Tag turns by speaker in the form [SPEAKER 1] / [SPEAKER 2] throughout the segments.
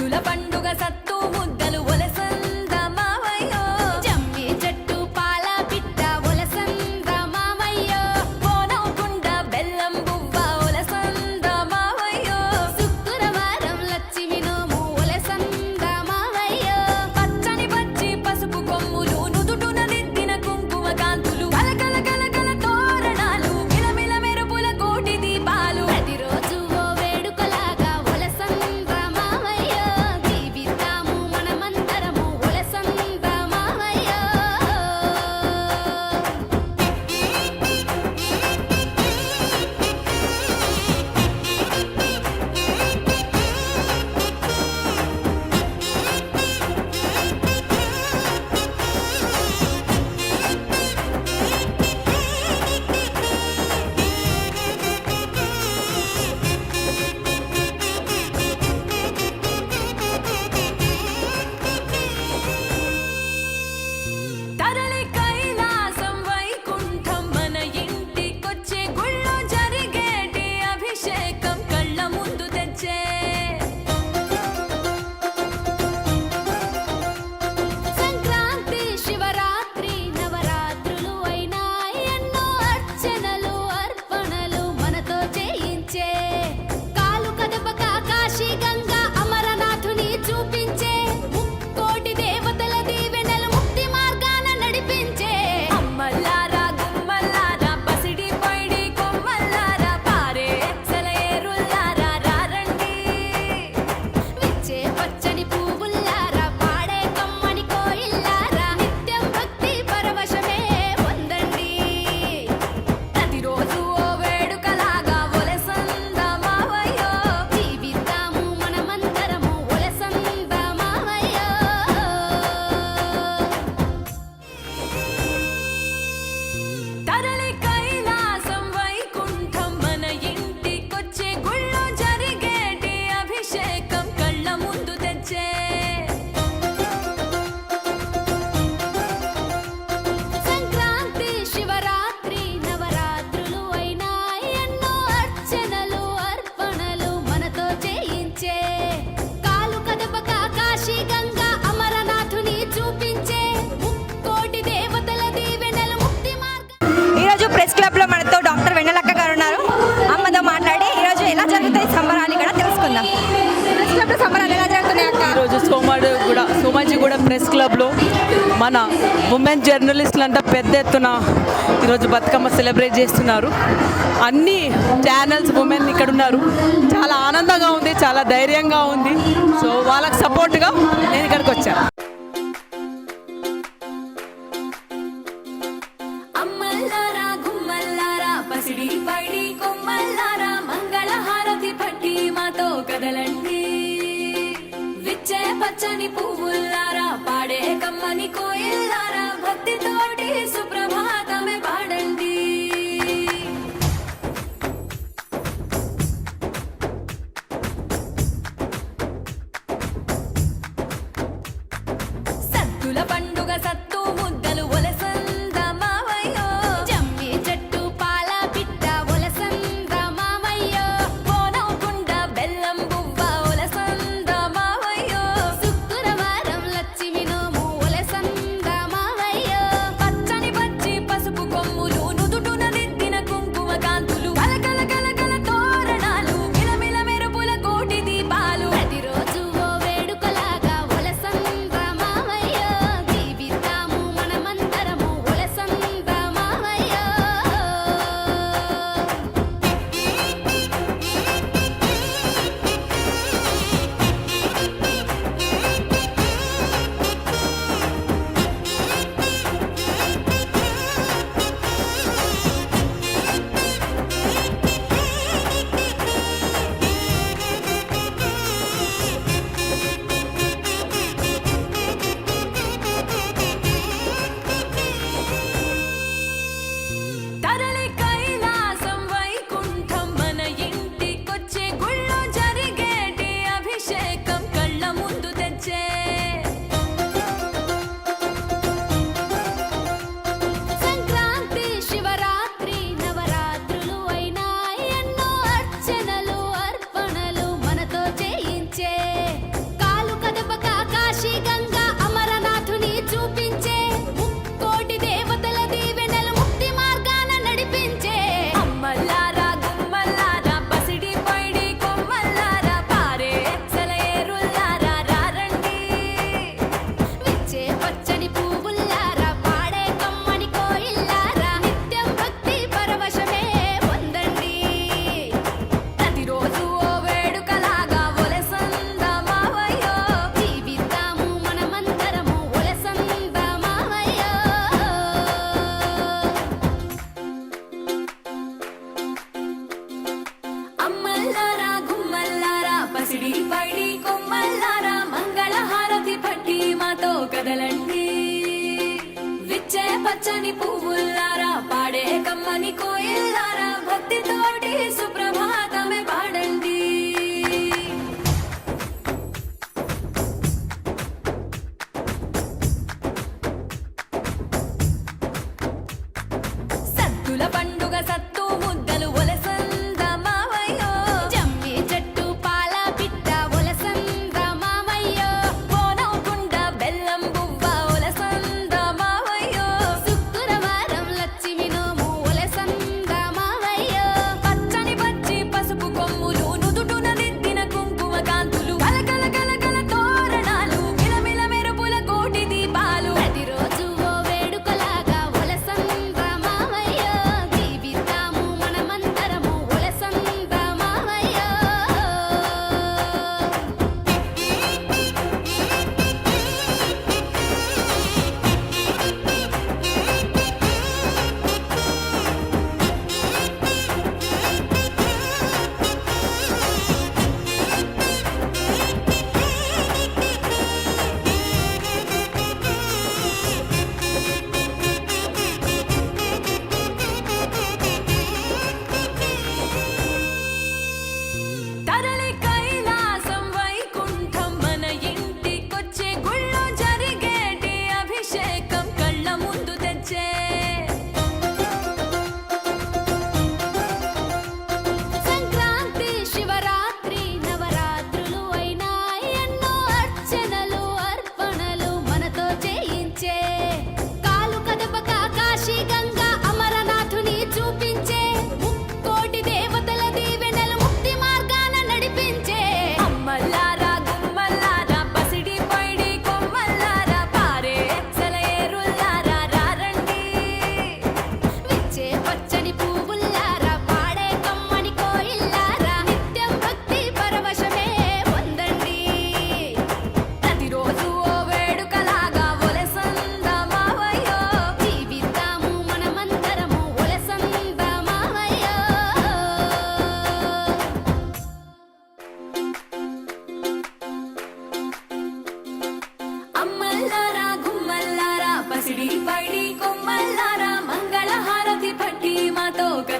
[SPEAKER 1] సత్తుల పండుగ సత్తు ముద్దలు ఒలసంద ఈరోజు సోమాడు కూడా
[SPEAKER 2] సోమాజిగూడెం ప్రెస్ క్లబ్లో మన ఉమెన్ జర్నలిస్టులు అంతా పెద్ద ఎత్తున ఈరోజు బతుకమ్మ సెలబ్రేట్ చేస్తున్నారు. అన్ని ఛానల్స్ ఉమెన్ ఇక్కడ ఉన్నారు. చాలా ఆనందంగా ఉంది చాలా ధైర్యంగా ఉంది. సో వాళ్ళకి సపోర్ట్గా నేను ఇక్కడికి వచ్చాను.
[SPEAKER 1] పచ్చని పువ్వులారా పాడే కమ్మని కోయిల్లారా భక్తి తోటి సుప్రభాతమే పాడండి. సత్తుల పండుగ సత్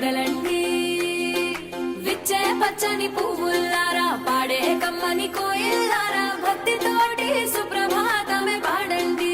[SPEAKER 1] కదలండి. విచ్చే పచ్చని పువ్వుల్లారా పాడే కమ్మని కోయిల్లారా భక్తితోటి సుప్రభాతమే పాడండి.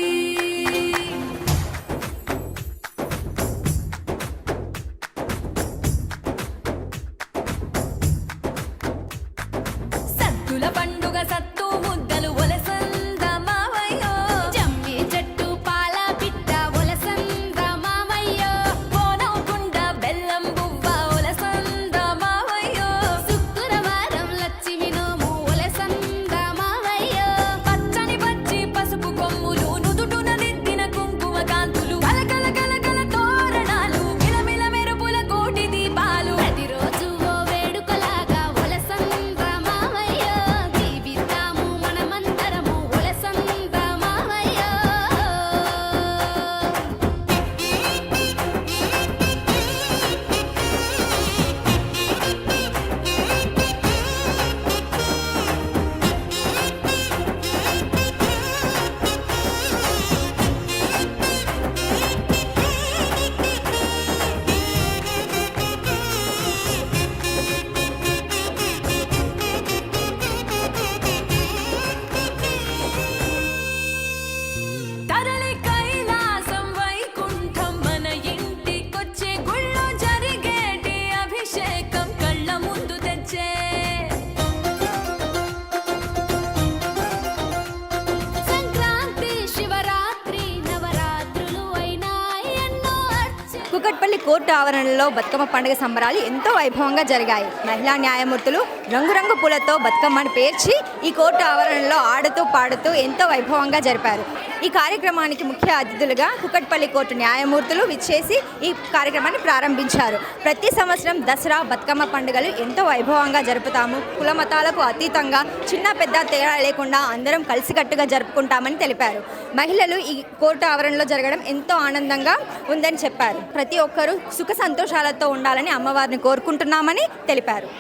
[SPEAKER 3] ఆవరణలో బతుకమ్మ పండుగ సంబరాలు ఎంతో వైభవంగా జరిగాయి. మహిళా న్యాయమూర్తులు రంగురంగు పూలతో బతుకమ్మను పేర్చి ఈ కోర్టు ఆవరణలో ఆడుతూ పాడుతూ ఎంతో వైభవంగా జరిపారు. ఈ కార్యక్రమానికి ముఖ్య అతిథులుగా కుకట్పల్లి కోర్టు న్యాయమూర్తులు విచ్చేసి ఈ కార్యక్రమాన్ని ప్రారంభించారు. ప్రతి సంవత్సరం దసరా బతుకమ్మ పండుగలు ఎంతో వైభవంగా జరుపుతాము. కుల మతాలకు అతీతంగా చిన్న పెద్ద తేడా లేకుండా అందరం కలిసికట్టుగా జరుపుకుంటామని తెలిపారు. మహిళలు ఈ కోర్టు ఆవరణలో జరగడం ఎంతో ఆనందంగా ఉందని చెప్పారు. ప్రతి ఒక్కరూ సుఖ సంతోషాలతో ఉండాలని అమ్మవారిని కోరుకుంటున్నామని తెలిపారు.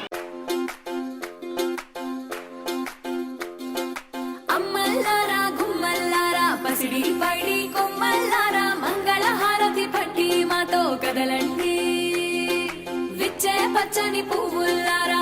[SPEAKER 1] పచ్చని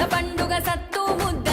[SPEAKER 1] పెద్ద పండుగ సత్తు
[SPEAKER 4] ముద్ద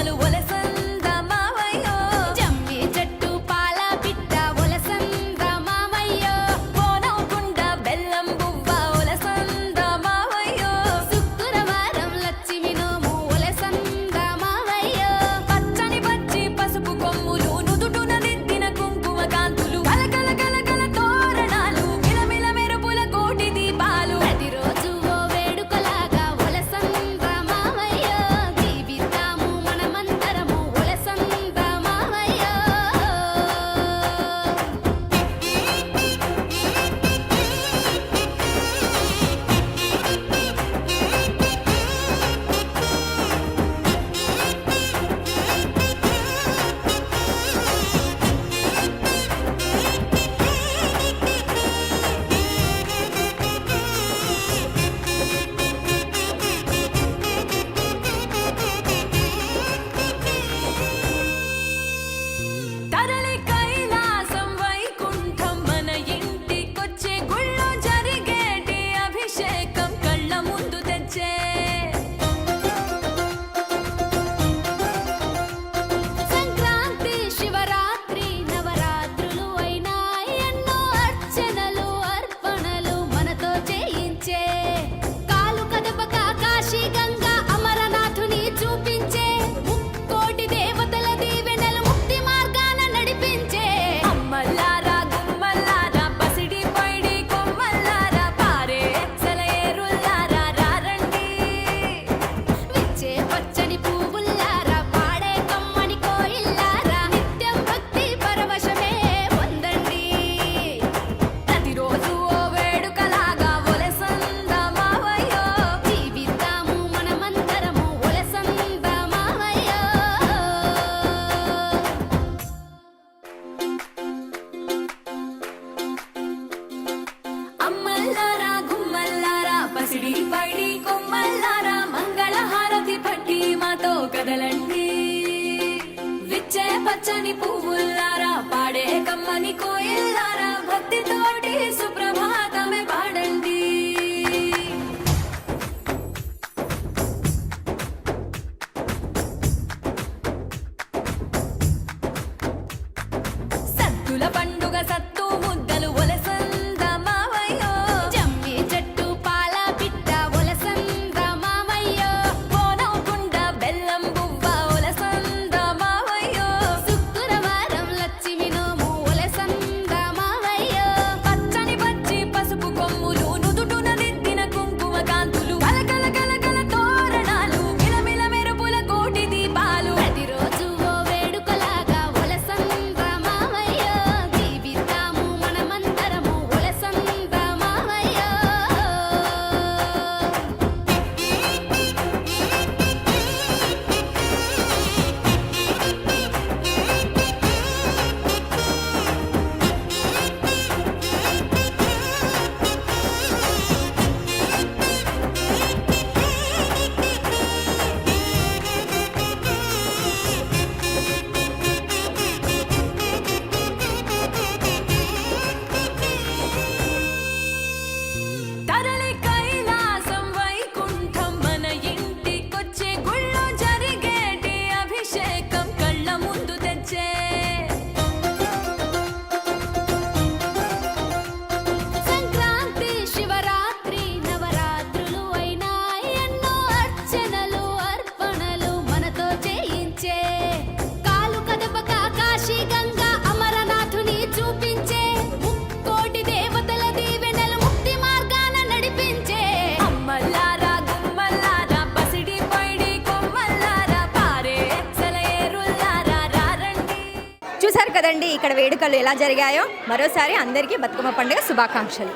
[SPEAKER 4] ఇక్కడ వేడుకలు ఎలా జరిగాయో మరోసారి అందరికీ బతుకమ్మ పండుగ శుభాకాంక్షలు.